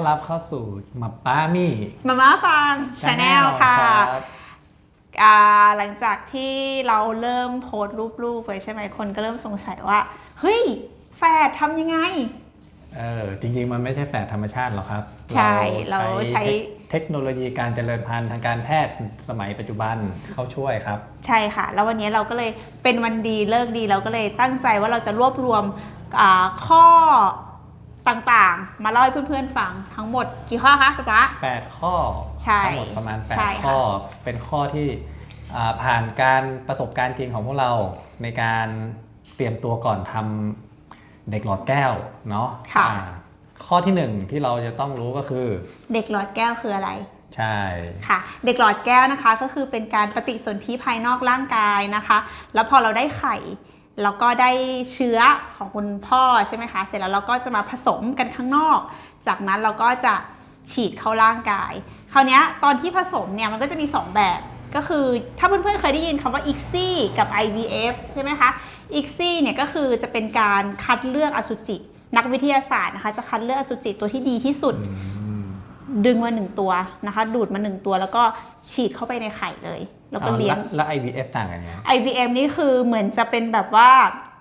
อนรับเข้าสู่มาป้ามี่มาม่าฟังชาแนล Channel ค่ะรับอ่าหลังจากที่เราเริ่มโพสต์รูปลูกไปใช่ไหมคนก็เริ่มสงสัยว่า เฮ้ยแฟดทำยังไง เออจริง ๆ มันไม่ใช่แฝดธรรมชาติหรอกครับใช่เราใช้เทคเทคโนโลยีการเจริญพันธุ์ทางการแพทย์สมัยปัจจุบันเข้าช่วยครับ ใช่ค่ะ แล้ววันนี้เราก็เลยเป็นวันดีเลิกดีเราก็เลยตั้งใจว่าเราจะรวบรวมอ่าข้อ ต่างๆ มาเล่าให้เพื่อนๆฟังทั้งหมดกี่ข้อคะป๊าป๊า 8 ข้อใช่ทั้งหมดประมาณ ใช่8 ค่ะ ข้อ เป็นข้อที่อ่าผ่านการประสบการณ์จริงของพวกเราในการเตรียมตัวก่อนทำเด็กหลอดแก้วเนาะค่ะ อ่าข้อที่หนึ่งที่เราจะต้องรู้ก็คือ เด็กหลอดแก้วคืออะไร ใช่ ค่ะเด็กหลอดแก้วนะคะก็คือเป็นการปฏิสนธิภายนอกร่างกายนะคะ แล้วพอเราได้ไข่ แล้วก็ได้เชื้อของคุณพ่อใช่ไหมคะ เสร็จแล้วเราก็จะมาผสมกันข้างนอก จากนั้นเราก็จะฉีดเข้าร่างกาย คราวเนี้ยตอนที่ผสมเนี่ยมันก็จะมี 2 แบบ ก็คือถ้าเพื่อนๆเคยได้ยินคำว่า ICSI กับ IVF ใช่ไหมคะ ICSI เนี่ยก็คือจะเป็นการคัดเลือกอสุจิ นักวิทยาศาสตร์นะคะจะคัดเลือกอสุจิตัวที่ดีที่สุดอืมดึงมาหนึ่งตัวนะคะ ดูดมาหนึ่งตัวแล้วก็ฉีดเข้าไปในไข่เลย แล้วก็อาเลี้ยงแล้ว IVF ต่างกันไง IVM นี่คือเหมือนจะเป็นแบบว่า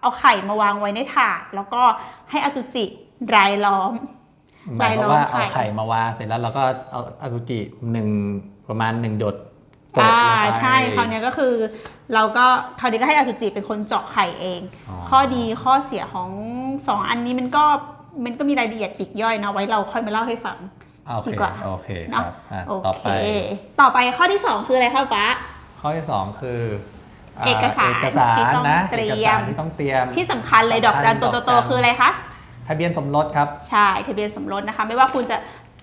เอาไข่มาวางไว้ในถาด แล้วก็ให้อสุจิรายล้อมหมายความว่าไข่เอาไข่มาวางเสร็จแล้วเราก็เอาอสุจิหนึ่งประมาณหนึ่งหยดโปะอ่าลงไปใช่คราวเนี้ยก็คือเราก็คราวนี้ก็ให้อสุจิเป็นคนเจาะไข่เองอ๋อข้อดีข้อเสียของสองอันนี้มันก็มันก็มีรายละเอียดปลีกย่อยนะไว้เราค่อยมาเล่าให้ฟังโอเคดีกว่าโอเคคเนาะรับอะโอต่อเคไป ต่อไปข้อที่สองคืออะไรครับป๊า ข้อที่สองคืออ่เอกสารเอกสารที่ต้องนะเตรียมเอกสารที่ต้องเตรียมที่สำคัญเลยดอกจันสำคัญโตดอกโตจันๆคืออะไรคะทะเบียนสมรสครับใช่ทะเบียนสมรสนะคะ ไม่ว่าคุณจะ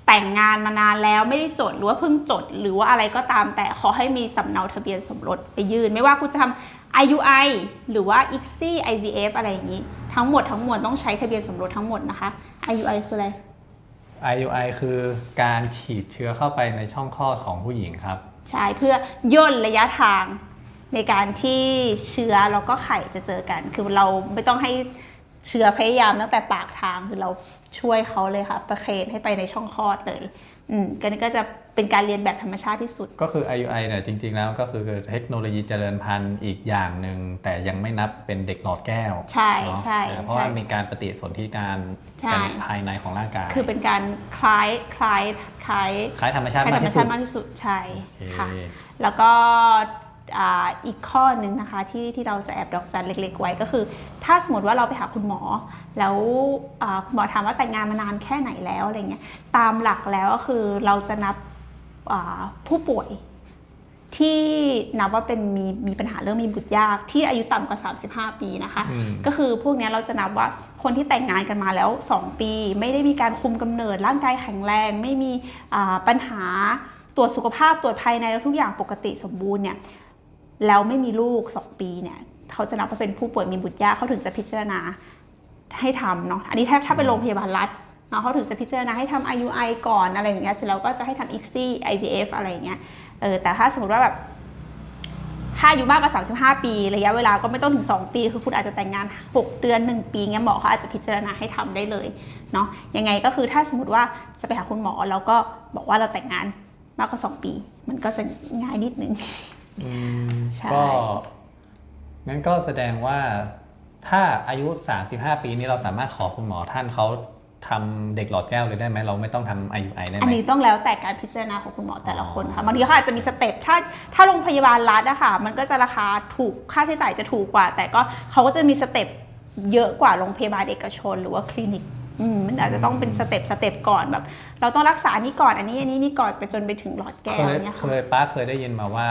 แต่งงานมานานแล้วไม่ได้จดหรือว่าเพิ่งจด หรือว่าอะไรก็ตาม แต่ขอให้มีสำเนาทะเบียนสมรสไปยื่น ไม่ว่าคุณจะทำ IUI หรือว่า ICSI IVF อะไรอย่างนี้ ทั้งหมดทั้งมวลต้องใช้ทะเบียนสมรสทั้งหมดนะคะ IUI คืออะไร IUI คือการฉีดเชื้อเข้าไปในช่องคลอดของผู้หญิงครับ ใช่เพื่อย่นระยะทางในการที่เชื้อแล้วก็ไข่จะเจอกัน คือเราไม่ต้องให้เชื้อพยายามตั้งแต่ปากทางคือเราช่วยเขาเลยค่ะ ประเคนให้ไปในช่องคลอดเลย อืมก็นี่ก็จะ เป็นการเรียนแบบธรรมชาติที่สุด ก็คือ IUI เนี่ยจริง ๆ แล้วก็คือเทคโนโลยีเจริญพันธุ์อีกอย่างหนึ่ง แต่ยังไม่นับเป็นเด็กหลอดแก้วใช่เนอะใช่เออเพราะว่าใช่มีการปฏิสนธิการใช่กันภายในของร่างกาย คือเป็นการคล้ายคล้ายคล้ายคล้ายธรรมชาติคล้ายมาธกรรมที่สุชาดติมากที่สุดใช่โอเคค่ะแล้วก็อ่าอีกข้อหนึ่งนะคะที่ที่เราจะแอบดอกจันเล็ก ๆ ไว้ก็คือ ถ้าสมมติว่าเราไปหาคุณหมอ แล้วอ่าคุณหมอถามว่าแต่งงานมานานแค่ไหนแล้วอะไรเงี้ยตามหลักแล้วก็คือเราจะนับอ่า ผู้ป่วยที่นับว่าเป็นมีมีปัญหาเรื่องมีบุตรยากที่อายุต่ำกว่า 35 ปีนะคะอืมก็คือพวกเนี้ยเราจะนับว่าคนที่แต่งงานกันมาแล้ว 2 ปี ไม่ได้มีการคุมกำเนิดร่างกายแข็งแรง ไม่มีอ่าปัญหาตรวจสุขภาพตรวจภายในแล้วทุกอย่างปกติสมบูรณ์เนี่ยแล้วไม่มีลูก 2 ปีเนี่ยเขาจะนับว่าเป็นผู้ป่วยมีบุตรยากเขาถึงจะพิจารณาให้ทำเนาะอันนี้ถ้าถ้าเป็นโรงพยาบาลรัฐ เนาะเขาถึงจะพิจารณาให้ทำ IUI ก่อนอะไรอย่างเงี้ยเสร็จแล้วก็จะให้ทำ ICSI IVF อะไรอย่างเงี้ยเออแต่ถ้าสมมติว่าแบบถ้าอายุมากกว่า 35 ปี ระยะเวลาก็ไม่ต้องถึง 2 ปี คือคุณอาจจะแต่งงาน 6 เดือน 1 ปีเงี้ยหมอเขาอาจจะพิจารณาให้ทำได้เลยเนาะยังไงก็คือถ้าสมมติว่าจะไปหาคุณหมอแล้วก็บอกว่าเราแต่งงานมากกว่า 2 ปี มันก็จะง่ายนิดนึงอืมใช่ก็งั้นก็แสดงว่าถ้าอายุ 35 ปีนี้เราสามารถขอคุณหมอท่านเขา ทำเด็กหลอดแก้วเลยได้ไหมเราไม่ต้องทำ IUI ได้ไหอันมนี้ต้องแล้วแต่การพิจารณาของคุณหมอแต่ละคนอ๋ค่ะอบางทีเขาอาจจะมีสเต็ปถ้าถ้าโรงพยาบาลรัฐอะค่ะ มันก็จะราคาถูกค่าใช้จ่ายจะถูกกว่า แต่ก็เขาก็จะมีสเต็ปเยอะกว่าโรงพยาบาลเอกชน หรือว่าคลินิกอืมมันอาจจะต้องเป็นสเต็ปสเต็ปก่อนแบบ เราต้องรักษาอันนี้ก่อนอันนี้อันนี้นี่ก่อนไปจนไปถึงหลอดแก้เควยเนี่ยเคค่ะยป้าเคยได้ยินมาว่า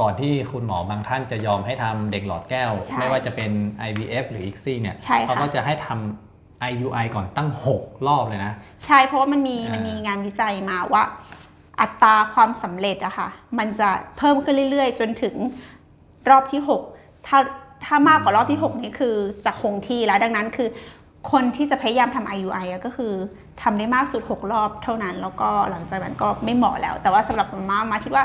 ก่อนที่คุณหมอบางท่านจะยอมให้ทำเด็กหลอดแก้วใช่ไม่ว่าจะเป็น IVF หรือ ICSI เนี่ยใช่ค่ะเขาก็จะให้ทำ IUI ก่อนตั้ง 6 รอบเลยนะ ใช่เพราะว่ามันมีอ่ามัมันมีงานวิจัยมาว่า อัตราความสำเร็จอะค่ะ มันจะเพิ่มขึ้นเรื่อยๆ จนถึงรอบที่ 6 ถ้าถ้ามากกว่ารอบที่ 6 นี่คือจะคงที่แล้วดังนั้นคือ คนที่จะพยายามทำ IUI อะก็คือทำได้มากสุด 6 รอบเท่านั้น แล้วก็หลังจากนั้นก็ไม่เหมาะแล้ว แต่ว่าสำหรับมาม่ามาคิดว่า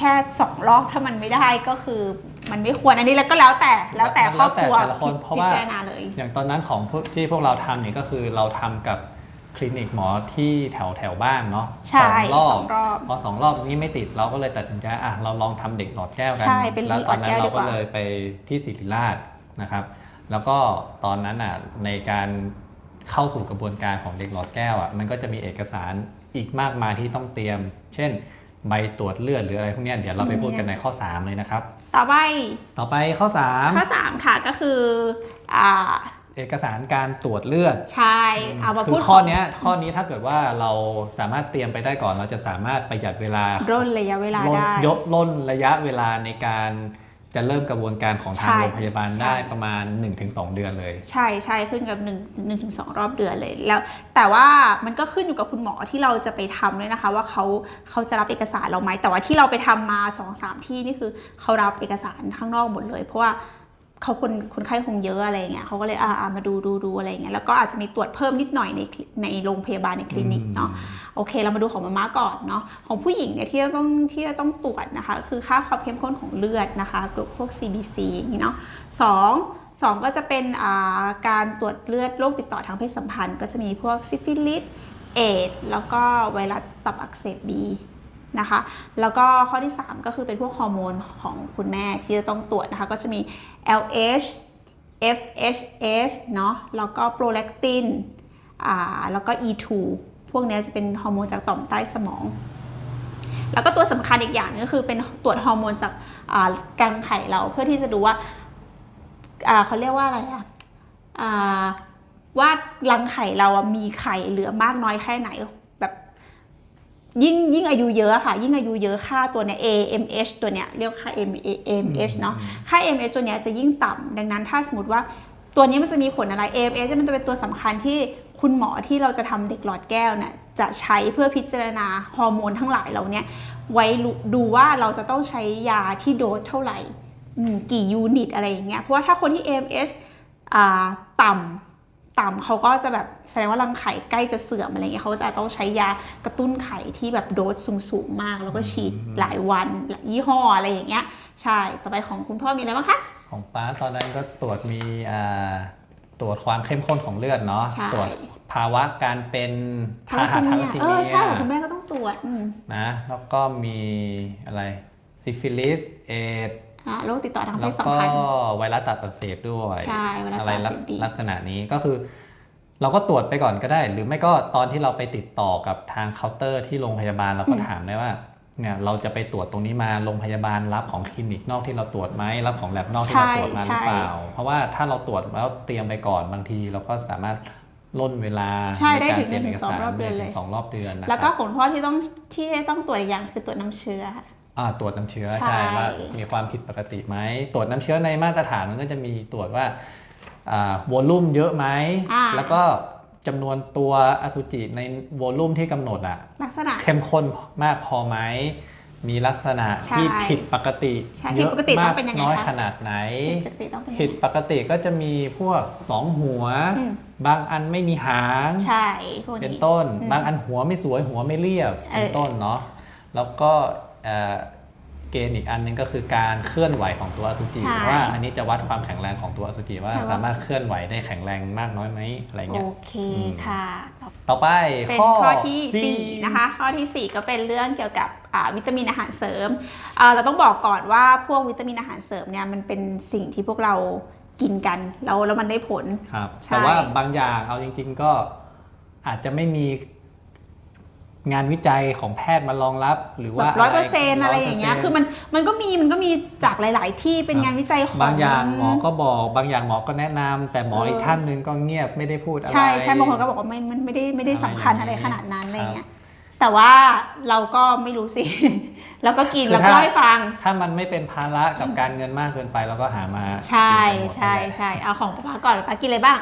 แค่สองรอบถ้ามันไม่ได้ก็คือมันไม่ควรอันนี้แล้วก็แล้วแต่แล้วแต่ครอบครัวแล้วแต่แต่ละคนเพราะว่าพิจารณาเลยอย่างตอนนั้นของพวกที่พวกเราทำเนี่ยก็คือเราทำกับคลินิกหมอที่แถวแถวบ้านเนาะใช่สองรอบสองรอบพอสองรอบนี้ไม่ติดเราก็เลยตัดสินใจอะเราลองทำเด็กหลอดแก้วกันใช่เป็นแล้วตอนนั้นหลอดแก้วเราดีกก็ว่าเลยไปที่ศิริราชนะครับ แล้วก็ตอนนั้นอะในการเข้าสู่กระบวนการของเด็กหลอดแก้วอะมันก็จะมีเอกสารอีกมากมายที่ต้องเตรียม เช่น ใบตรวจเลือดหรืออะไรพวกเนี้ยเดี๋ยวเราไปพูดกันในข้อ 3 เลยนะครับ ต่อไปต่อไปข้อข้อ 3 ค่ะก็คืออ่า3เอกสารการตรวจเลือดใช่เอามาคืพูอดข้อเนี้ยข้อนี้ถ้าเกิดว่าเราสามารถเตรียมไปได้ก่อน เราจะสามารถประหยัดเวลาร่นระยะเวลาลดได้ยกล่นระยะเวลาในการ จะเริ่มกระบวนการของทางใช่โรงพยาบาลใช่ได้ประมาณ 1-2 เดือนเลย ใช่ใช่ขึ้นกับ1นึ่งหนึ่งถึงสองรอบเดือนเลยแล้ว แต่ว่ามันก็ขึ้นอยู่กับคุณหมอที่เราจะไปทำด้วยนะคะ ว่าเขาเขาจะรับเอกสารเราไหมแต่ว่าที่เราไปทำมา2อสามที่นี่คือเขารับเอกสารข้างนอกหมดเลย เพราะว่า เขาคนคนไข้คงเยอะอะไรเงี้ยเขาก็เลยอ่าอ่ามาดูดูดูอะไรเงี้ยแล้วก็อาจจะมีตรวจเพิ่มนิดหน่อยในคลิในโรงพยาบาลในคลินิกเนาะโอเค เรามาดูของมาม่าก่อนเนาะของผู้หญิงเนี่ยที่จะต้องที่จะต้องตรวจนะคะ คือค่าความเข้มข้นของเลือดนะคะกลุ่มพวก CBC อย่างนี้เนาะสองสองก็จะเป็นอ่าการตรวจเลือดโรคติดต่อทางเพศสัมพันธ์ ก็จะมีพวกซิฟิลิสเอดส์แล้วก็ไวรัสตับอักเสบบี นะคะ แล้วก็ข้อที่ 3 ก็คือเป็นพวกฮอร์โมนของคุณแม่ที่จะต้องตรวจนะคะ ก็จะมี LH FHS เนาะแล้วก็โปรแลคตินอ่าแล้วก็ E2 พวกนี้จะเป็นฮอร์โมนจากต่อมใต้สมอง แล้วก็ตัวสำคัญอีกอย่างนึงก็คือเป็นตรวจฮอร์โมนจากอ่ารังไข่เราเพื่อที่จะดูว่าเขาเรียกว่าอะไรอะว่ารังไข่เราอะมีไข่เหลือมากน้อยแค่ไหน ยิ่งยิ่งอายุเยอะอะค่ะ ยิ่งอายุเยอะค่าตัวเนี้ย AMH ตัวเนี้ยเรียกค่า AMH เนาะค่า AMH ตัวเนี้ยจะยิ่งต่ำดังนั้นถ้าสมมติว่าตัวนี้มันจะมีผลอะไร AMH มันจะเป็นตัวสำคัญที่คุณหมอที่เราจะทำเด็กหลอดแก้วเนี่ยจะใช้เพื่อพิจารณาฮอร์โมนทั้งหลายเราเนี่ยไว้รู้ดูว่าเราจะต้องใช้ยาที่โดสเท่าไหร่อืมกี่ยูนิตอะไรอย่างเงี้ยเพราะว่าถ้าคนที่ AMH อ่าต่ำ ต่ำเขาก็จะแบบแสดงว่ารังไข่ใกล้จะเสื่อมอะไรเงี้ยเขาจะต้องใช้ยากระตุ้นไข่ที่แบบโดสสูงๆมาก แล้วก็ฉีดหลายวันหลายยี่ห้ออะไรอย่างเงี้ยใช่ต่อไปของคุณพ่อมีอะไรบ้างคะของป้าตอนนั้นก็ตรวจมีอ่าตรวจความเข้มข้นของเลือดเนาะใช่ตรวจภาวะการเป็นทาลัสซีทาเมีลัยสซีเอเมีอยใช่ของคุณแม่ก็ต้องตรวจอืมนะแล้วก็มีอะไรซิฟิลิสเอดส์อ่า โรคติดต่อทางเพแล้วศสัมก็พันธ์ไวรัสตับอักเสบด้วยใช่ไวรัสตับอะไรอักเสบบีลักษณะนี้ก็คือ เราก็ตรวจไปก่อนก็ได้ หรือไม่ก็ตอนที่เราไปติดต่อกับทางเคาน์เตอร์ที่โรงพยาบาลเราก็ถามได้ว่าเนี่ยเราจะไปตรวจตรงนี้มาโรงพยาบาลรับของคลินิกนอกที่เราตรวจไหมรับของแลบนอกที่เราตรวจมาหรือเปล่า เพราะว่าถ้าเราตรวจแล้วเตรียมไปก่อนบางที เราก็สามารถล่นเวลาใช่ได้การถึงเตรียมหนึ่เอกงถึงสองสารรอบเดือนเลยถึงสองรอบเดือนนะแล้วคก็รับของคุณพ่อที่ต้องที่ต้องตรวจอีกอย่างคือตรวจน้ำเชื้ออ่า ตรวจน้ำเชื้อใช่ใช่ว่ามีความผิดปกติไหมตรวจน้ำเชื้อในมาตรฐานมันก็จะมีตรวจว่าอ่าวอลลุ่มเยอะไหมอ่าแล้วก็จำนวนตัวอสุจิในวอลลุ่มที่กำหนดอะลักษณะเข้มข้นมากพอไหมมีลักษณะใช่ที่ผิดปกติใช่เยอะผิดปกติต้มาอกงเป็นยังไงน้อยคะขนาดไหนปกติต้องเป็นยังไงผิดปกติก็จะมีพวกสองหัวอืมบางอันไม่มีหางใช่พวกเป็นนี้ต้นอืมบางอันหัวไม่สวยหัวไม่เรียบเออเป็นต้นเนาะแล้วก็ เอ่อเกณฑ์อีกอันหนึงก็คือการเคลื่อนไหวของตัวอสุจิใช่ว่าอันนี้จะวัดความแข็งแรงของตัวอสุจิว่าใช่ว่าสามารถเคลื่อนไหวได้แข็งแรงมากน้อยไหมอะไรโอเงี้ยเคอืมค่ะต่อต่อไปเป็นข้อข้อที่สี่4นะคะข้อทีสี่ 4 ก็เป็นเรื่องเกี่ยวกับอ่าวิตามินอาหารเสริมอ่าเราต้องบอกก่อนว่าพวกวิตามินอาหารเสริมเนี่ยมันเป็นสิ่งที่พวกเรากินกันแล้วแล้วมันได้ผลครับใช่แต่ว่าบางอย่างเอาจริง ๆ ก็อาจจะไม่มี งานวิจัยของแพทย์มารองรับหรือแบว่าบร้อยเปอร์เซ็นต์อะไรอย่างเงี้ย100%คือมันมันก็มีมันก็มีจากหลาย ๆ ที่เป็นงานวิจัยของบางอย่างหมอก็บอกบางอย่างหมอก็แนะนำแต่หมอเอออีอีกท่านหนึงก็เงียบไม่ได้พูดอะไรใช่ใช่บางคนก็บอกว่าไม่มันไม่ได้ไม่ได้สำคัญอะอะไรไรอย่างนี้ขนาดนั้นอะไรครับเงี้ยแต่ว่าเราก็ไม่รู้สิแล้วก็กินคือแล้วก็ถ้าเล่าให้ฟัง ถ้ามันไม่เป็นภาระกับการเงินมากเกินไปเราก็หามาใช่กินกันหมดใช่นั่นแหละใช่เอาของป้าก่อนป้ากินอะไรบ้าง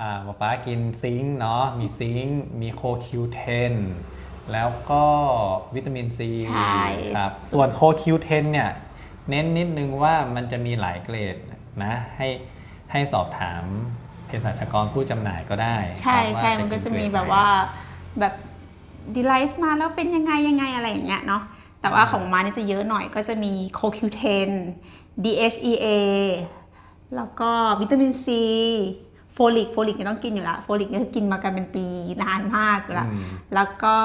อ่าป๊าป๊ากินซิงค์เนาะมีซิงค์มีโคคิวเทน แล้วก็วิตามินซีใช่ ครับ ส่วนโคคิวเทนเนี่ย เน้นนิดนึงว่ามันจะมีหลายเกรดนะ ให้ให้สอบถามเภสัชกรผู้จำหน่ายก็ได้ใช่ครับใช่ว่ามันก็จะมีเรดแบบไหนว่าแบบดีไลฟ์มาแล้วเป็นยังไงยังไงอะไรอย่างเงี้ยเนาะแต่ว่าของมานี่จะเยอะหน่อยก็จะมี CoQ10 DHEA แล้วก็วิตามินซี โฟโฟลิกโฟลิกเนี่ยต้องกินอยู่แล้วโฟลิกเนี่ยคือกินมากันเป็นปีนานมากอยู่แล้วอืมแล้วก็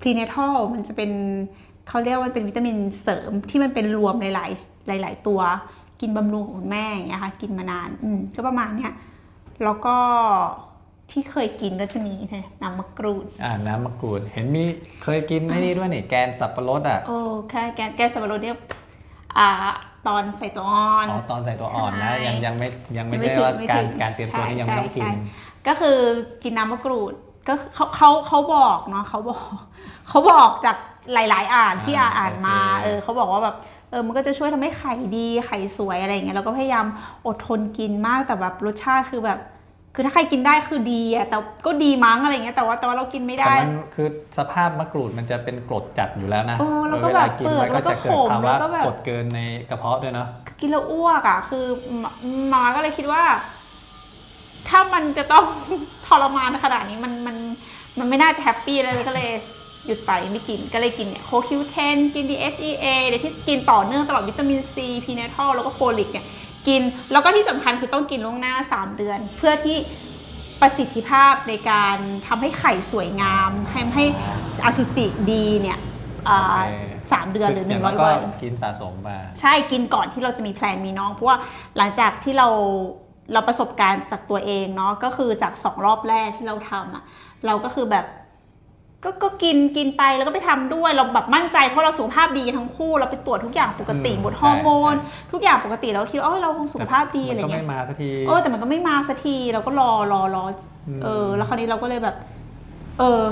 พรีเนทัลมันจะเป็นเขาเรียกว่าเป็นวิตามินเสริมที่มันเป็นรวมหลาย ๆ หลาย ๆ ตัว กินบำรุงของคุณแม่อย่างเงี้ยค่ะกินมานานอืมก็ประมาณเนี้ยแล้วก็ที่เคยกินก็จะมีเนี่ยน้ำมะกรูดอ่าน้ำมะกรูด เห็นมีเคยกินไอ้นี่ด้วยนี่แกนสับปะรดอะโอ้แค่แกนแกนสับปะรดเนี่ยอ่า ตอนใส่ตัวอ่อน อ๋อตอนใส่ตัวอ่อนนะใช่ยังยังไม่ยังไม่ยังไม่ได้ว่าถึงไม่การถึงการเตรียมตัวใช่นี่ยังไม่ต้องกิน ใช่ใช่ ก็คือกินน้ำมะกรูดก็เขาเขาเขาบอกเนาะเขาบอกเขาบอกจากหลาย ๆ อ่านที่อ่านอ่านมาโอเค เออเขาบอกว่าแบบเออมันก็จะช่วยทำให้ไข่ดีไข่สวยอะไรอย่างเงี้ยเราก็พยายามอดทนกินมากแต่แบบรสชาติคือแบบ คือถ้าใครกินได้คือดีอะแต่ก็ดีมั้งอะไรเงี้ยแต่ว่าแต่ว่าเรากินไม่แต่ได้มันคือสภาพมะกรูดมันจะเป็นกรดจัดอยู่แล้วนะโอ้แล้วก็เวลาแบบกินเปิดมันก็แล้วก็จะเกิดขมภาวะแล้วก็แบบกรดเกินในกระเพาะด้วยเนาะกินแล้วอ้วกอะคือมามาก็เลยคิดว่า ถ้ามันจะต้องทรมานขนาดนี้มันมันมันไม่น่าจะแฮปปี้เลยก็เลยหยุดไปไม่กินก็เลยกินเนี่ยโคคิวเทนกิน DHEA เดี๋ยวที่กินต่อเนื่องตลอดวิตามินซีพีเนทัลแล้วก็โฟลิกเนี่ย กิน แล้วก็ที่สำคัญคือต้องกินล่วงหน้า 3 เดือน เพื่อที่ประสิทธิภาพในการทำให้ไข่สวยงามให้ให้อสุจิดีเนี่ยอ่าโอเคสามเดือนหรือหนึ่งร้อยก็วันกินสะสมมา ใช่กินก่อนที่เราจะมีแพลนมีน้อง เพราะว่าหลังจากที่เราเราประสบการณ์จากตัวเองเนาะก็คือจากสองรอบแรกที่เราทำอะเราก็คือแบบ ก็ก็กินกินไปแล้วก็ไปทำด้วยเราแบบมั่นใจเพราะเราสุขภาพดีกันทั้งคู่เราไปตรวจทุกอย่างปกติอืมหมดฮอร์โมนใช่ทุกอย่างปกติเราคิดว่าเออเราคงสุขภาพดีอะไรมันก็เงี้ไม่ยมาสักทีเออแต่มันก็ไม่มาสักทีเราก็รอรอรออืมเออ แล้วคราวนี้เราก็เลยแบบ เออ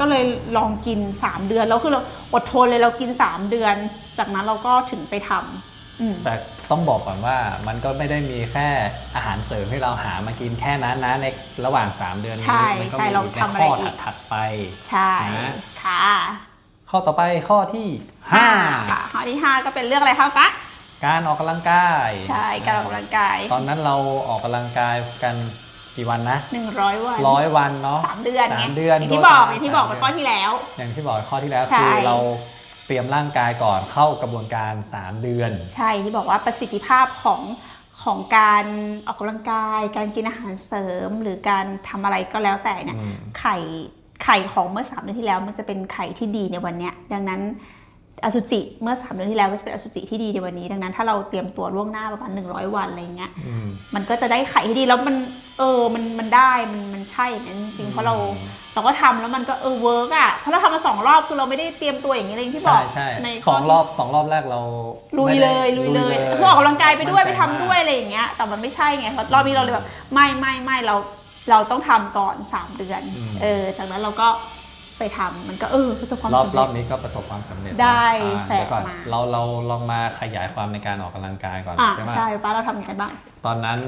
ก็เลยลองกิน3เดือนแล้วคือเราอดทนเลยเรากิน3เดือน จากนั้นเราก็ถึงไปทำอืม แต่ต้องบอกก่อนว่ามันก็ไม่ได้มีแค่อาหารเสริมที่เราหามากินแค่นั้นนะในระหว่าง 3 เดือนใช่นี้มัก็ใช่มีเราในทำอะไรข้ออีกถัดๆไปใช่นะค่ะข้อต่อไปข้อที่ค่ะ5ข้อที่ 5 ก็เป็นเรื่องอะไรคะฟ้าการออกกำลังกาย ใช่การออกกำลังกาย ตอนนั้นเราออกกำลังกายกันกี่วันนะ100 วันร้อยวันเนาะสามเดือนไงสามเดือนอย่างที่บอกโดอยย่างที่บอกไปสามข้อเดือนที่แล้ว อย่างที่บอกข้อที่แล้วใช่คือเรา เตรียมร่างกายก่อนเข้ากระบวนการ 3 เดือน ใช่ที่บอกว่าประสิทธิภาพของของการออกกำลังกาย การกินอาหารเสริม หรือการทำอะไรก็แล้วแต่เนี่ยอืม ไข่ไข่ของเมื่อสามเดือนที่แล้วมันจะเป็นไข่ที่ดีในวันเนี้ยดังนั้น อสุจิเมื่อสามเดือนที่แล้วก็จะเป็นอสุจิที่ดีในวันนี้ ดังนั้นถ้าเราเตรียมตัวล่วงหน้าประมาณ100 วันอะไรเงี้ยอืมมันก็จะได้ไข่ที่ดีแล้วมันเออมันมันได้มันมันใช่อย่างนั้นจริงๆเพราะเราอืมเราก็ทำแล้วมันก็เออเวิร์กอะเพราะเราทำมาสองรอบคือเราไม่ได้เตรียมตัวอย่างนี้เลยอย่างที่บใช่อกใช่ในสองรอบสองรอบแรกเราลุยไม่เลได้ยลุยเลยคือออกกำลังกายไปด้วยไปทำด้วยอะไรอย่างเงี้ยแต่มันไม่ใช่ไงเพราะรอบนี้เราเลยแบบไม่ไม่ไม่เราเราต้องทำก่อน 3 เดือนอืมเออจากนั้นเราก็ ไปทำมันก็เออประสบความรอบสำรเร็อจบนี้ก็ประสบความสำเร็จได้อ่าแฝเดี๋กยวก่อนมา เราเราลองมาขยายความในการออกกำลังกายก่อนอะใช่ไหมใช่ป้าเราทำยังไงบ้าง ตอนนั้น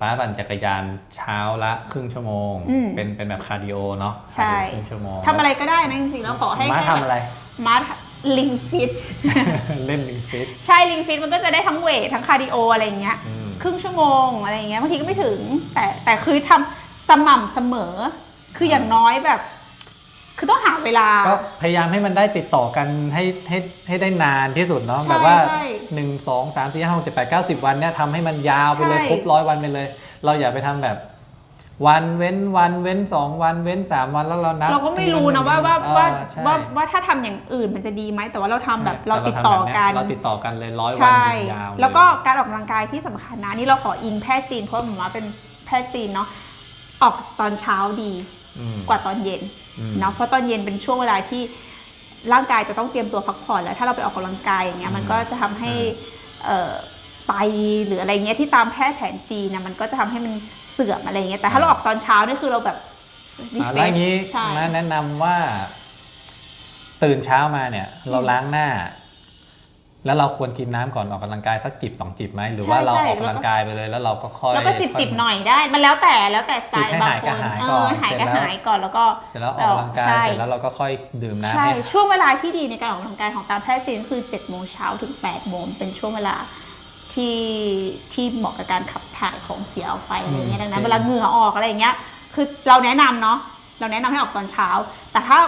ป้าปั่นจักรยานเช้าละครึ่งชั่วโมง อืมเป็นเป็นแบบคาร์ดิโอเนาะใช่ คาร์ดิโอครึ่งชั่วโมงทำอะไรก็ได้นะจริงๆแล้วขอให้ม้าแค่ทำอะไร มาลิงฟิต เล่นลิงฟิต ใช่ลิงฟิตมันก็จะได้ทั้งเวททั้งคาร์ดิโออะไรอย่างเงี้ยอืม ครึ่งชั่วโมงอะไรอย่างเงี้ยบางทีก็ไม่ถึง แต่แต่คือทำสม่ำเสมอ คืออย่างน้อยแบบ คือต้องหาเวลา ก็พยายามให้มันได้ติดต่อกันให้ให้ให้ได้นานที่สุดเนาะใช่แบบว่า ใช่หนึ่งสองสามสี่ห้าหกเจ็ดแปดเก้าสิบวันเนี่ยทำให้มันยาวไปเลยใช่ ครบร้อยวันไปเลย เราอย่าไปทำแบบ วันเว้นวันเว้นสองวันเว้นสามวันแล้วเรานับเราก็ไม่รู้นะว่าว่าเออว่าใช่ว่าว่าถ้าทำอย่างอื่นมันจะดีไหมแต่ว่าเราทำแบบใช่เราติดต่อกัน เราติดต่อกันเลยร้อยวันใช่ ยาวเย แล้วก็การออกกำลังกายที่สำคัญนะนี่เราขออิงแพทย์จีนเพราะว่าหมอมาเป็นแพทย์จีนเนาะออกตอนเช้าดีอืม กว่าตอนเย็นอืม เนาะเพราะตอนเย็นเป็นช่วงเวลาที่ร่างกายจะต้องเตรียมตัวพักผ่อนแล้ว ถ้าเราไปออกกำลังกายอย่างเงี้ยมันก็จะทำให้เอ่อไตหรืออะไรเงี้ยที่ตามแพทย์แผนจีนนะมันก็จะทำให้มันเสื่อมอะไรเงี้ยแต่ถ้าเราออกตอนเช้านี่คือเราแบบอ่าแล้วอย่างนี้ใช่มาแนะนำว่า ตื่นเช้ามาเนี่ย เราล้างหน้า แล้วเราควรกินน้ำก่อนออกกำลังกายสักจิบสองจิบไหมหรือว่าใช่เราใช่ออกกำลังกายไปเลยแล้วเราก็ค่อยแล้วก็จิบค่จิอบหน่อยได้ มันแล้วแต่แล้วแต่สไตล์จิบให้บางหายคก็นหายเอก่ออนหายเสร็ก็จแล้วหายก่อนแล้วก็เสร็จแล้วออกกำลังกายใช่เสร็จแล้วเราก็ค่อยดื่มน้ำใช่ให้ช่วงเวลาที่ดีในการออกกำลังกายของตามแพทย์จีนคือ7จ็ดโมงเช้าถึง8ปดโมงเป็นช่วงเวลาที่ที่เหมาะกับการขับถ่ายของเสียออกไปอะไรเงี้ยอืมดังนั้นโอเคเวลาเหงื่อออกอะไรอย่างเงี้ยคือเราแนะนำเนาะเราแนะนำให้ออกตอนเช้า แต่ถ้า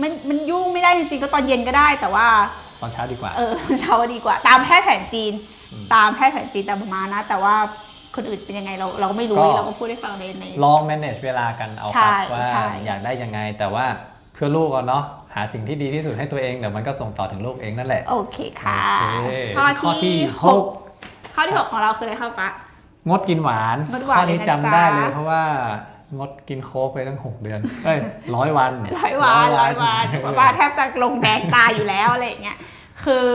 มันมันยุ่งไม่ได้จริงๆก็ตอนเย็นก็ได้แต่ว่า ตอนเช้าดีกว่า เออตอนเช้าดีกว่า ตามแพทย์แผนจีนอืมตามแพทย์แผนจีนตามมานะ แต่ว่าคนอื่นเป็นยังไงเราเราก็ไม่รู้ก็เราก็พูดให้ฟังในในลอง manage เวลากันเอาใช่ครับว่าใช่อยากได้ยังไงแต่ว่าเพื่อลูกเอาเนาะหาสิ่งที่ดีที่สุดให้ตัวเองเดี๋ยวมันก็ส่งต่อถึงลูกเองนั่นแหละ โอเคค่ะโอเคข้อข้อที่ที่หกหกข้อที่หกของเราคืออะไรครับปะงดกินหวานงดหวานข้อนี้เลยนะจำได้เลยจ๊ะเพราะว่า งดกินโค้กไปตั้ง6เดือนเอ้ยร้อยวันร้อยวันร้อยวันเออว่าแทบจะลงแดงตายอยู่แล้วอะไรอย่างเงี้ยคือ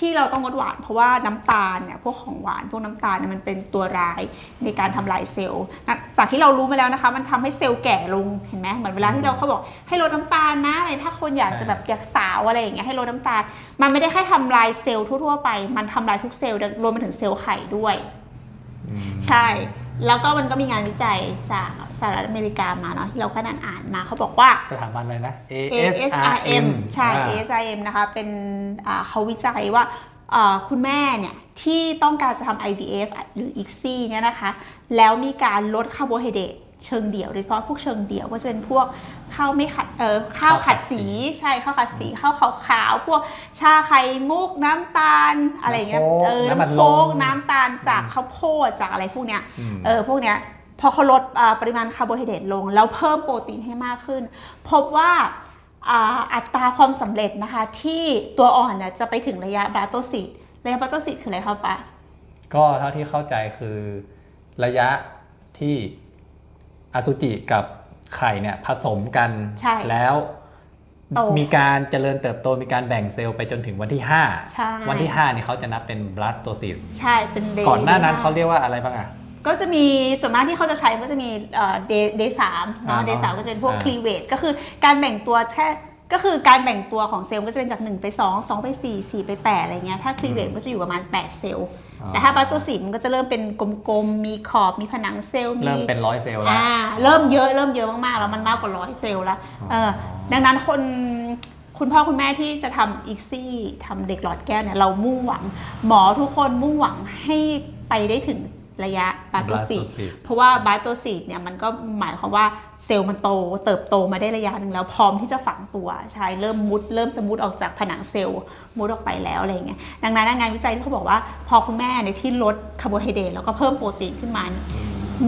ที่เราต้องงดหวานเพราะว่าน้ำตาลเนี่ยพวกของหวานพวกน้ำตาลเนี่ยมันเป็นตัวร้ายในการทำลายเซลล์นะจากที่เรารู้มาแล้วนะคะ มันทำให้เซลล์แก่ลงเห็นไหมเหมือนเวลาที่เราเขาบอกให้ลดน้ำตาลนะอะไรถ้าคนอยากจะแบบอยากสาวอะไรอย่างเงี้ยให้ลดน้ำตาล มันไม่ได้แค่ทำลายเซลล์ทั่วๆไป มันทำลายทุกเซลล์รวมไปถึงเซลล์ไข่ด้วยอืมใช่ แล้วก็มันก็มีงานวิจัยจากสหรัฐอเมริกามาเนาะที่เราก็นั่นอ่านมาเขาบอกว่าสถาบันอะไรนะ ASRM ใช่อ่า ASRM นะคะเป็นอ่าเขาวิจัยว่าอ่าคุณแม่เนี่ยที่ต้องการจะทำ IVF หรือ ICSI เนี่ยนะคะ แล้วมีการลดคาร์โบไฮเดรต เชิงเดี่ยวโดยเฉพาะพวกเชิงเดี่ยวก็จะเป็นพวกข้าวไม่ขัดเออข้าวขัดสีใช่ข้าวขัดสีข้าวขาวๆพวกชาไข่มุกน้ำตาลอะไรอย่างเงี้ยน้ำโค้กเออน้ำมันน้ำโค้กลม น้ำตาลจากข้าวโพดจากอะไรพวกเนี้ยอืมเออพวกเนี้ยพอเขาลดอ่าปริมาณคาร์โบไฮเดรตลง แล้วเพิ่มโปรตีนให้มากขึ้น พบว่าอ่าอัตราความสำเร็จนะคะ ที่ตัวอ่อนเนี่ยจะไปถึงระยะบราโตซิตระยะบราโตซิตคืออะไรครับปะก็เท่าที่เข้าใจคือระยะที่ อสุจิกับไข่เนี่ยผสมกันใช่แล้วโตมีการเจริญเติบโตมีการแบ่งเซลล์ไปจนถึงวันที่ ใช่ 5 วันที่5นี่เขาจะนับเป็น blastocyst ใช่เป็นเดย์ก่อนหน้านั้นเขาเรียกว่าอะไรบ้างอะ ก็จะมีส่วนมากที่เขาจะใช้ก็จะมีเดย์เดย์สามเนาะอ่าเดย์สามก็จะเป็นพวกอ่า คลีเวจก็คือการแบ่งตัวแค่ ก็คือการแบ่งตัวของเซลล์ก็จะเป็นจาก 1 ไป 2 2 ไป 4 4 ไป 8 อะไรเงี้ย ถ้าคลีเวจก็จะอยู่ประมาณ 8 เซลล์อ๋อแต่ถ้าบาตัวสีมันก็จะเริ่มเป็นกลมๆ มีขอบ มีผนังเซลล์ มี เริ่มเป็นร้อยเซลล์แล้วอ่าเริ่มเยอะ เริ่มเยอะมากๆ แล้วมันมากกว่าร้อยเซลล์แล้วเออดังนั้นคนคุณพ่อคุณแม่ที่จะทำอีกซี่ทำเด็กหลอดแก้วเนี่ยเรามุ่งหวัง หมอทุกคนมุ่งหวังให้ไปได้ถึง ระยะบาโตซี blastocyst เพราะว่าบาโตซีเนี่ยมันก็หมายความว่าเซลล์มันโต เติบโตมาได้ระยะหนึ่งแล้วพร้อมที่จะฝังตัวใช่เริ่มมุด เริ่มจะมุดออกจากผนังเซลล์มุดออกไปแล้วอะไรอย่างเงี้ยดังนั้นงานวิจัยที่เขาบอกว่า พอคุณแม่เนี่ยที่ลดคาร์โบไฮเดรตแล้วก็เพิ่มโปรตีนขึ้นมา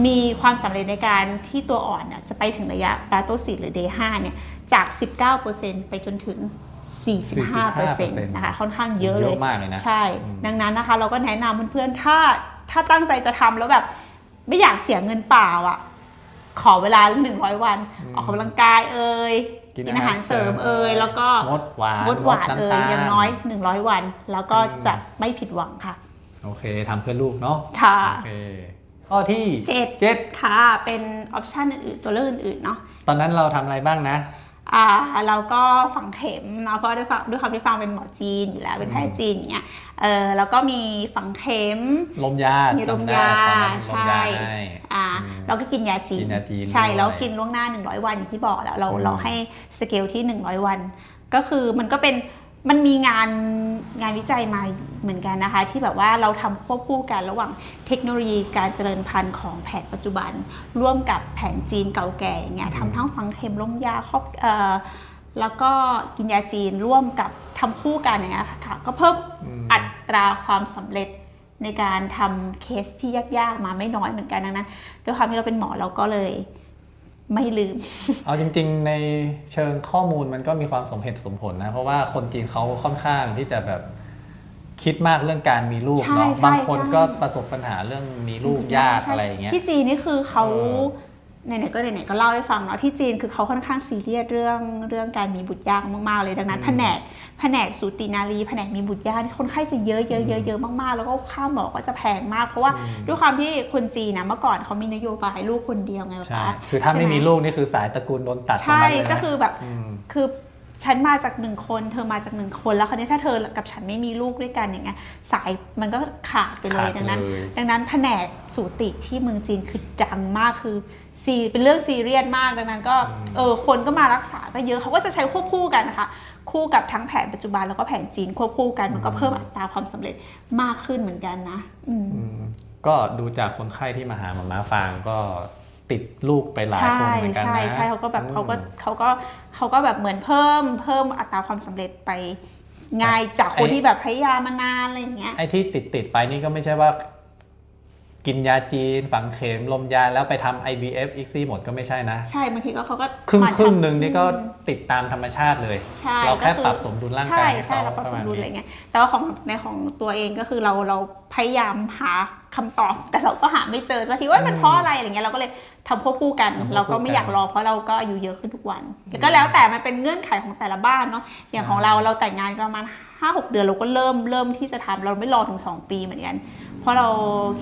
มีความสำเร็จในการที่ตัวอ่อนน่ะจะไปถึงระยะบราโตซิตหรือ day 5เนี่ยจาก 19%ไปจนถึง 45%นะคะค่อนข้างเยอะเลยเยอะมากเลยนะใช่ ดังนั้นนะคะเราก็แนะนำเพื่อนๆถ้า ถ้าตั้งใจจะทำแล้วแบบ ไม่อยากเสียเงินเปล่าอะ ขอเวลา100วัน ออกกำลังกายเอ่ยกินอาหารเสริมเอ่ยแล้วก็งดหวานงดหวานงดเอ่ยน้ำตาลอย่างน้อย 100 วัน แล้วก็จะไม่ผิดหวังค่ะ โอเคทำเพื่อลูกเนาะค่ะโอเคข้อที่เจ็ดเจ็ดค่ะ เป็นออปชันอื่นๆตัวเลือกอื่นๆเนาะตอนนั้นเราทำอะไรบ้างนะ อ่าเราก็ฝังเข็มเนาะเพราะด้วยความด้วยความที่ฟังเป็นหมอจีนอยู่แล้วเป็นแพทย์จีนอย่างเงี้ยเออแล้วก็มีฝังเข็มลมยามีลมจำได้ยาตอนนั้นลมใช่ยาให้อ่าอืมเราก็กินยาจีนกินยาจีนใช่ด้วยแล้วกินล่วงหน้า 100 วันอย่างที่บอกแล้วเราอืมเราให้สเกลที่ 100 วัน ก็คือมันก็เป็น มันมีงานงานวิจัยมาเหมือนกันนะคะ ที่แบบว่าเราทำควบคู่กันระหว่างเทคโนโลยีการเจริญพันธุ์ของแผนปัจจุบัน ร่วมกับแผนจีนเก่าแก่อย่างเงี้ยทำทั้งฝังเข็มลมยาครอบเอ่อแล้วก็กินยาจีนร่วมกับทำคู่กันอย่างเงี้ยค่ะก็เพิ่มอืมอัตราความสำเร็จในการทำเคสที่ยากๆมาไม่น้อยเหมือนกันดังนั้นด้วยความที่เราเป็นหมอเราก็เลย ไม่ลืม เอาจริงๆ ในเชิงข้อมูลมันก็มีความสมเหตุสมผลนะ เพราะว่าคนจีนเขาค่อนข้างที่จะแบบคิดมากเรื่องการมีลูกใช่เนาะ ใช่บางคนใช่ ก็ประสบปัญหาเรื่องมีลูกยากใช่อะไรอย่างเงี้ย ที่จีนนี่คือเขาเออ ไหนๆก็ไหนๆก็เล่าให้ฟังเนาะที่จีนคือเขาค่อนข้างซีเรียสเรื่องเรื่องการมีบุตรยากมากๆเลยดังนั้นแผนกแผนกสูตินารีแผนกมีบุตรยากนี่คนไข้จะเยอะเยอะเยอะเยอะมากๆ แล้วก็ค่าหมอก็จะแพงมาก เพราะว่าด้วยความที่คนจีนนะเมื่อก่อนเขามีนโยบายลูกคนเดียวไงใช่ป๊าคือถ้าไม่ใช่หมีลูกนี่คือสายตระกูลโดนตัดตรงใช่นั้นเลยนะก็คือแบบมคือ ฉันมาจากหนึ่งคน เธอมาจากหนึ่งคน แล้วคราวนี้ถ้าเธอกับฉันไม่มีลูกด้วยกันอย่างเงี้ยสายมันก็ขาดไปเลยขาดดังนั้นเลยดังนั้นแผนกสูติที่เมืองจีนคือดังมากคือซีเป็นเรื่องซีเรียสมากดังนั้นก็เออคนก็มารักษาก็เยอะเขาก็จะใช้ควบคู่กันนะคะคู่กับทั้งแผนปัจจุบันแล้วก็แผนจีนควบคู่กันมันก็เพิ่มอัตราความสำเร็จมากขึ้นเหมือนกันนะอืมอืมก็ดูจากคนไข้ที่มาหาหมอม้าฟางก็ ติดลูกไปหลายใช่คนเหมือนกันใช่นะใช่เขาก็แบบอืมเขาก็เขาก็เขาก็แบบเหมือนเพิ่มเพิ่มอัตราความสำเร็จไปง่ายจากคนที่แบบพยายามมานานอะไรอย่างเงี้ยไอ้ที่ติดติดๆไปนี่ก็ไม่ใช่ว่า กินยาจีน ฝังเข็มลมยาแล้วไปทำ IVF อีกซี่หมดก็ไม่ใช่นะ ใช่บางทีก็เขาก็ครึ่งมาครึ่งทำหนึ่งนี่ก็อืมติดตามธรรมชาติเลยใช่เราแค่ก็อปรับสมดุลร่างกายให้ใช่เขาใช่เราปรับสมดุลประมาณนี้อะไรเงี้ยแต่ว่าของในของตัวเองก็คือเราเราพยายามหาคำตอบ แต่เราก็หาไม่เจอสักทีว่ามันเพราะอะไรอะไรเงี้ยเราก็เลยทำควบคู่กันทำควบคู่เราก็ไม่อยากรอเพราะเราก็อายุเยอะขึ้นทุกวันแต่ก็แล้วแต่มันเป็นเงื่อนไขของแต่ละบ้านเนาะอย่างของเราเราแต่งงานกันประมาณห้าหกเดือนเราก็เริ่มเริ่มที่จะทำเราไม่รอถึงสองปีเหมือนกันเพ ราะเรา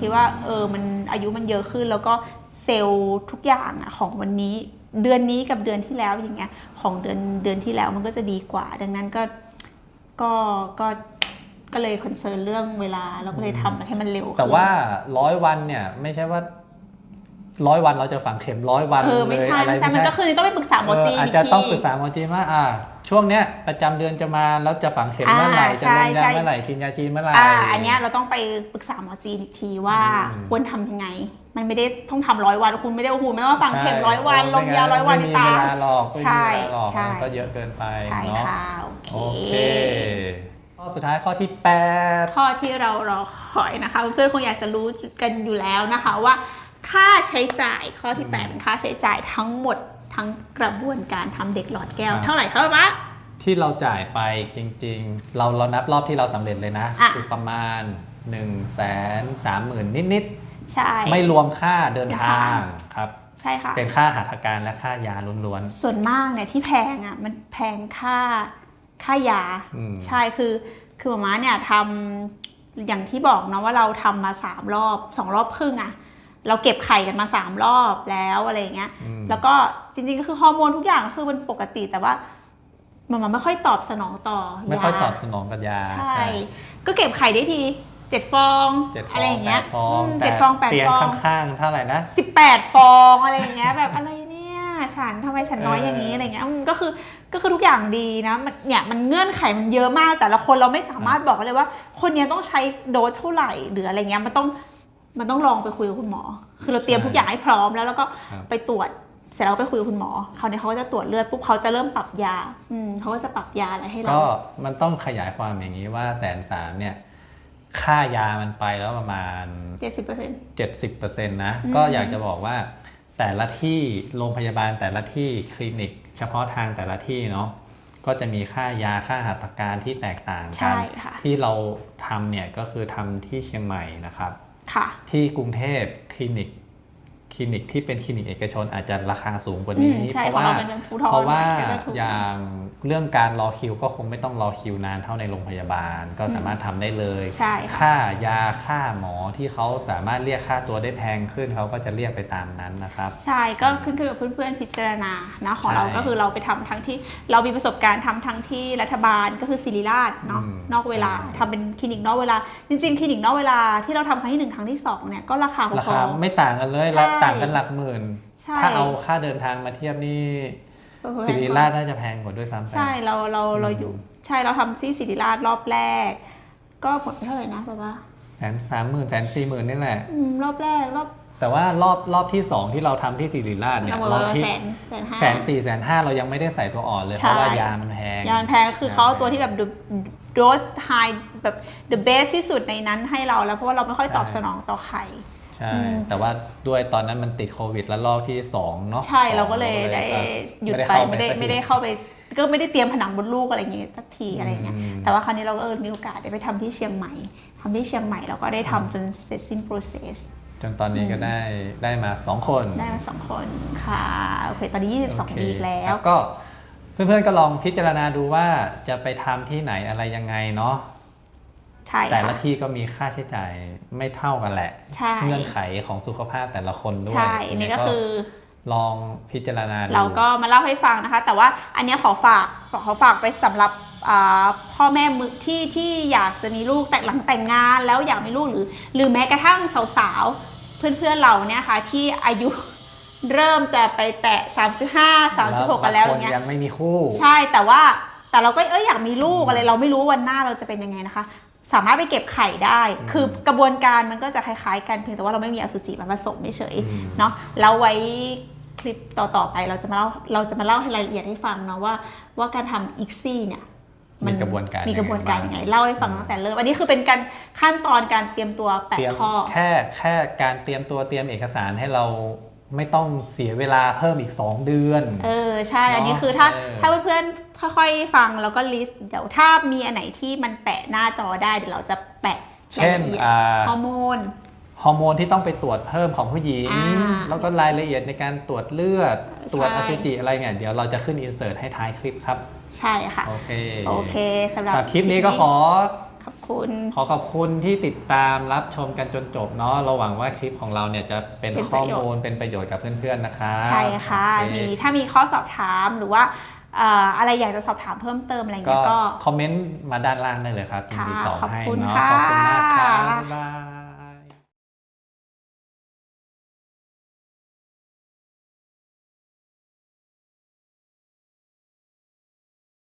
คิดว่าเออมันอายุมันเยอะขึ้น แล้วก็เซลล์ทุกอย่างอะของวันนี้เดือนนี้กับเดือนที่แล้วอย่างเงี้ยของเดือนเดือนที่แล้วมันก็จะดีกว่า ดังนั้นก็ก็ก็ก็เลยคอนเซิร์นเรื่องเวลาเราก็เลยทำมันให้มันเร็วขึ้นแต่ว่าร้อยวันเนี่ยไม่ใช่ว่า ร้อยวันเราจะฝังเข็มร้อยวันเออไม่ใช่เลยอะไรไม่ใช่มันก็คือต้องไปปรึกษาหมอจีนเอออาจอีกจะทีต้องปรึกษาหมอจีนว่าอ่า ช่วงเนี้ยประจำเดือนจะมาแล้วจะฝังเข็มเมื่อไหร่อ่าจะลงใช่ยาใช่เมื่อไหร่กินยาจีนเมื่อไหร่อ่าอันเนี้ยเราต้องไปปรึกษาหมอจีนอีกทีว่าอืมควรทำยังไง มันไม่ได้ต้องทำร้อยวันคุณไม่ได้ว่าคุณไม่ต้องมาฝังเข็มใช่ร้อยวันลงยาร้อยวันในไม่มีตาเวลาหรอกไม่มีใช่เวลาหรอกใช่มันก็เยอะเกินไปใช่เนาะค่ะโอโอเคเคข้อสุดท้ายข้อที่แปดข้อที่เรารอคอยนะคะเพื่อนๆคงอยากจะรู้กันอยู่แล้วนะคะว่า ค่าใช้จ่ายข้อที่ 8 เป็นค่าใช้จ่ายทั้งหมดทั้งกระบวนการทำเด็กหลอดแก้ว เท่าไหร่ครับป๊าที่เราจ่ายไปจริงๆ เราเรานับรอบที่เราสำเร็จเลยนะอะคือประมาณ1นึ่งแสนสามหมื่นนิดใช่ๆไม่รวมค่าเดินทางครับใช่ค่ะเป็นค่าหัตถการและค่ายาล้วนส่วนมากเนี่ยที่แพงอะมันแพงค่าค่ายาอืมใช่คือคือหมาม้าเนี่ยทำอย่างที่บอกเนาะว่าเราทำมาสามรอบสองรอบครึ่งอะ เราเก็บไข่กันมาสามรอบแล้วอะไรอย่างเงี้ยๆอืม แล้วก็จริงๆก็คือฮอร์โมนทุกอย่างก็คือมันปกติแต่ว่ามันมันไม่ค่อยตอบสนองต่อยาไม่ค่อยตอบสนองกับยา ใช่ ก็เก็บไข่ได้ทีเจ็ดฟองเจ็ดฟอะไรอองย่างแปเงี้ยดฟองอืมแต่เจ็ดฟองแปดเตียงฟองข้างๆเท่าไหร่นะ สิบแปดฟองอะไรอย่างเงี้ย แบบอะไรเนี่ยฉันทำไมฉันน้อยอย่างนี้เออออะไรเงี้ยอืมก็คือก็คือทุกอย่างดีนะมันเนี่ยมันเงื่อนไขมันเยอะมาก แต่ละคนเราไม่สามารถบอกได้เลยว่า คนเนี้ยต้องใช้โดสเท่าไหร่หรืออะไรเงี้ยมันต้อง มันต้องลองไปคุยกับคุณหมอ คือเราเตรียมทุกอย่างให้พร้อมแล้วแล้วก็ครับไปตรวจเสร็จแล้วก็ไปคุยกับคุณหมอคราวนี้เขาก็จะตรวจเลือดปุ๊บเขาจะเริ่มปรับยาอืมเขาก็จะปรับยาอะไรให้เราก็มันต้องขยายความอย่างนี้ว่าแสนสามเนี่ยค่ายามันไปแล้วประมาณเจ็ดสิบเปอร์เซ็นต์70%นะอืมก็อยากจะบอกว่า แต่ละที่โรงพยาบาลแต่ละที่คลินิก เฉพาะทางแต่ละที่เนาะก็จะมีค่ายาค่าหัตถการที่แตกต่างกัใช่ค่ะที่เราทำเนี่ยก็คือทำที่เชียงใหม่นะครับค่ะ ที่กรุงเทพคลินิก คลินิกที่เป็นคลินิกเอกชนอาจจะราคาสูงกว่านี้อืมใช่เพราะว่าของเราเป็นภูธรเพราะว่าก็จะถูกอย่างเรื่องการรอคิวก็คงไม่ต้องรอคิวนานเท่าในโรงพยาบาล ก็สามารถทำได้เลยใช่ค่ะค่ายาค่าหมอที่เขาสามารถเรียกค่าตัวได้แพงขึ้นเขาก็จะเรียกไปตามนั้นนะครับ ใช่ก็ขึ้นขึ้นกับเพื่อนๆพิจารณานะของเราใช่ก็คือเราไปทำทั้งที่เรามีประสบการณ์ทำทั้งที่รัฐบาลก็คือศิริราชเนาะอืมนอกเวลาใช่ทำเป็นคลินิกนอกเวลา จริงๆคลินิกนอกเวลาที่เราทำครั้งที่หนึ่งครั้งที่สองเนี่ยก็ราคาพราอคาไม่ต่างกันเลยใช่ละต่างกันหลักหมื่นๆใช่ ถ้าเอาค่าเดินทางมาเทียบนี่เออสิริราชน่าจะแพงกว่าด้วยซ้ำไป ใช่เราเราเราอืมอยู่ใช่เราทำที่ศิริราชรอบแรก ก็หมดไปเท่าไหร่นะแบบว่าแสนสามหมื่นแสนสี่หมื่นนี่แหละ อืมรอบแรกรอบแต่ว่ารอบรอบที่สองที่เราทำที่สิริราชเนี่ยเราหมดรอบไปที่แสนแสนห้า แสนสี่แสนห้าเรายังไม่ได้ใส่ตัวอ่อนเลย ใช่ เพราะว่ายามันแพง ยามันแพงคือเขาเอาตัวที่แบบ the dose high แบบ the best ที่สุดในนั้นให้เราแล้วเพราะว่าเราไม่ค่อยตอบใช่สนองต่อไข่ ใช่อืมแต่ว่าด้วยตอนนั้นมันติดโควิดแล้วรอบที่สองเนาะใช่สองเราก็เลยราได้เอ่อหยุดไม่ไปเข้าไม่ได้สักทีไม่ได้เข้าไปก็ไม่ได้เตรียมผนังบนลูกอะไรอย่างเงี้ยสักทีอะไรเงี้ยอืมแต่ว่าคราวนี้เราก็เออมีโอกาสได้ไปทำที่เชียงใหม่ทำที่เชียงใหม่เราก็ได้ทำจนเสร็จสิ้น process จนตอนนี้ก็ได้ได้มาสองคน ได้มาสองคนค่ะโอเคตอนนี้โอเค22วีคแล้วก็เพื่อนๆก็ลองพิจารณาดูว่าจะไปทำที่ไหนอะไรยังไงเนาะใช่ แต่ละค่ะที่ก็มีค่าใช้จ่ายไม่เท่ากันแหละใช่เงื่อนไขของสุขภาพแต่ละคนด้วย ใช่อันนี้ก็คือลองพิจารณาดูเราก็มาเล่าให้ฟังนะคะ แต่ว่าอันเนี้ยขอฝากขอขอฝากไปสำหรับอ่าพ่อแม่มือที่ที่อยากจะมีลูกแต่หลังแต่งงาน แล้วอยากมีลูกหรือ หรือแม้กระทั่งสาวๆ เพื่อนๆเราเนี่ยค่ะที่อายุเริ่มจะไปแตะ 35 36 กันแล้วอย่างเงี้ยบงคนยังไม่มีคู่ ใช่แต่ว่าแต่เราก็เอ้ยอยากมีลูกอะไรเราไม่รู้วันหน้าเราจะเป็นยังไงนะคะ สามารถไปเก็บไข่ได้อืมคือกระบวนการมันก็จะคล้ายๆกันเพียงแต่ว่าเราไม่มีอสุจิมาผสมเฉยๆอืมเนาะแล้วไว้คลิปต่อๆไปเราจะมาเล่าเราจะมาเล่าให้รายละเอียดให้ฟังเนาะว่าว่าการทำอีกซี่เนี่ยมีกระบวนการมีกระบวนการยังไงบ้เล่าให้ฟังตั้งแต่เริ่มอันนี้คือเป็นการขั้นตอนการเตรียมตัวแปดเตรียมข้อแค่แค่การเตรียมตัวเตรียมเอกสารให้เรา ไม่ต้องเสียเวลาเพิ่มอีก 2 เดือน เออใช่เนอะอันนี้คือถ้าเออถ้าเพื่อนๆค่อยๆฟังแล้วก็ลิสต์เดี๋ยวถ้ามีอันไหนที่มันแปะหน้าจอได้เดี๋ยวเราจะแปะรายเช่นละเอียดอ่าฮอร์โมนฮอร์โมนที่ต้องไปตรวจเพิ่มของผู้หญิงอ่าแล้วก็รายละเอียดในการตรวจเลือดใช่ตรวจอสุจิอะไรเนี่ยเดี๋ยวเราจะขึ้นอินเสิร์ตให้ท้ายคลิปครับ ใช่ค่ะ โอเคโอเคสำหรับสำหรับคลิปนี้ก็ขอขอบ คุณ ขอขอบคุณที่ติดตามรับชมกันจนจบเนาะเราหวังว่าคลิปของเราเนี่ยจะเป็นเป็นปข้อระโยชน์ มูลเป็นประโยชน์กับเพื่อนๆนะครับใช่ค่ะโอเมีถ้ามีข้อสอบถามหรือว่าเอ่ออะไรอยากจะสอบถามเพิ่มเติมอะไรก็เงี้ยก็ คอมเมนต์มาด้านล่างได้เลยครับยินดีค่ะตอบขอบให้คุณเนาะค่ะ ขอบคุณมากครับบ๊ายบาย